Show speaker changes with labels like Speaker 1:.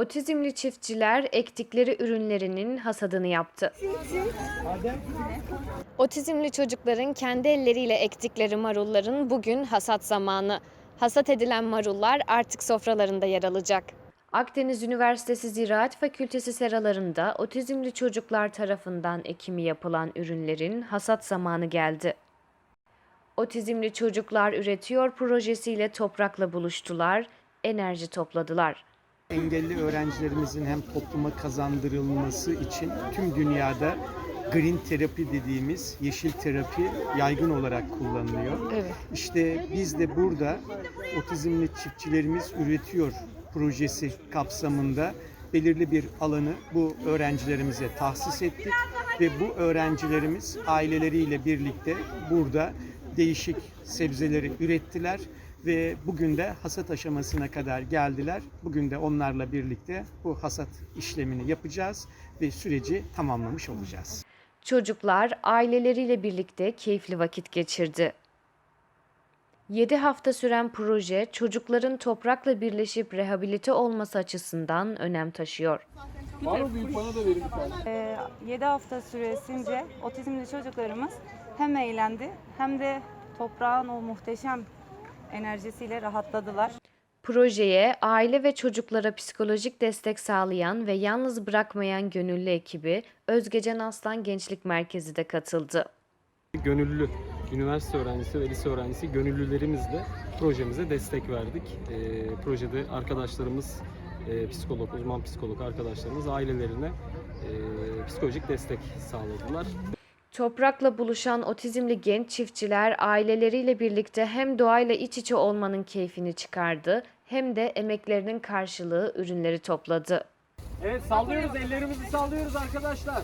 Speaker 1: Otizmli çiftçiler ektikleri ürünlerinin hasadını yaptı. Otizmli çocukların kendi elleriyle ektikleri marulların bugün hasat zamanı. Hasat edilen marullar artık sofralarında yer alacak. Akdeniz Üniversitesi Ziraat Fakültesi seralarında otizmli çocuklar tarafından ekimi yapılan ürünlerin hasat zamanı geldi. Otizmli Çocuklar Üretiyor projesiyle toprakla buluştular, enerji topladılar.
Speaker 2: Engelli öğrencilerimizin hem topluma kazandırılması için tüm dünyada green terapi dediğimiz yeşil terapi yaygın olarak kullanılıyor.
Speaker 1: Evet.
Speaker 2: İşte biz de burada otizmli çiftçilerimiz üretiyor projesi kapsamında belirli bir alanı bu öğrencilerimize tahsis ettik ve bu öğrencilerimiz aileleriyle birlikte burada değişik sebzeleri ürettiler ve bugün de hasat aşamasına kadar geldiler. Bugün de onlarla birlikte bu hasat işlemini yapacağız ve süreci tamamlamış olacağız.
Speaker 1: Çocuklar aileleriyle birlikte keyifli vakit geçirdi. 7 hafta süren proje çocukların toprakla birleşip rehabilite olması açısından önem taşıyor.
Speaker 3: Var mı büyük bana da verin bir tane.
Speaker 4: 7 hafta süresince otizmli çocuklarımız hem eğlendi hem de toprağın o muhteşem enerjisiyle rahatladılar.
Speaker 1: Projeye aile ve çocuklara psikolojik destek sağlayan ve yalnız bırakmayan gönüllü ekibi Özgecan Aslan Gençlik Merkezi de katıldı.
Speaker 3: Gönüllü üniversite öğrencisi ve lise öğrencisi gönüllülerimizle projemize destek verdik. Ee, projede arkadaşlarımız, e, psikolog, uzman psikolog arkadaşlarımız ailelerine e, psikolojik destek sağladılar.
Speaker 1: Toprakla buluşan otizmli genç çiftçiler aileleriyle birlikte hem doğayla iç içe olmanın keyfini çıkardı hem de emeklerinin karşılığı ürünleri topladı.
Speaker 3: Evet sallıyoruz ellerimizi sallıyoruz arkadaşlar.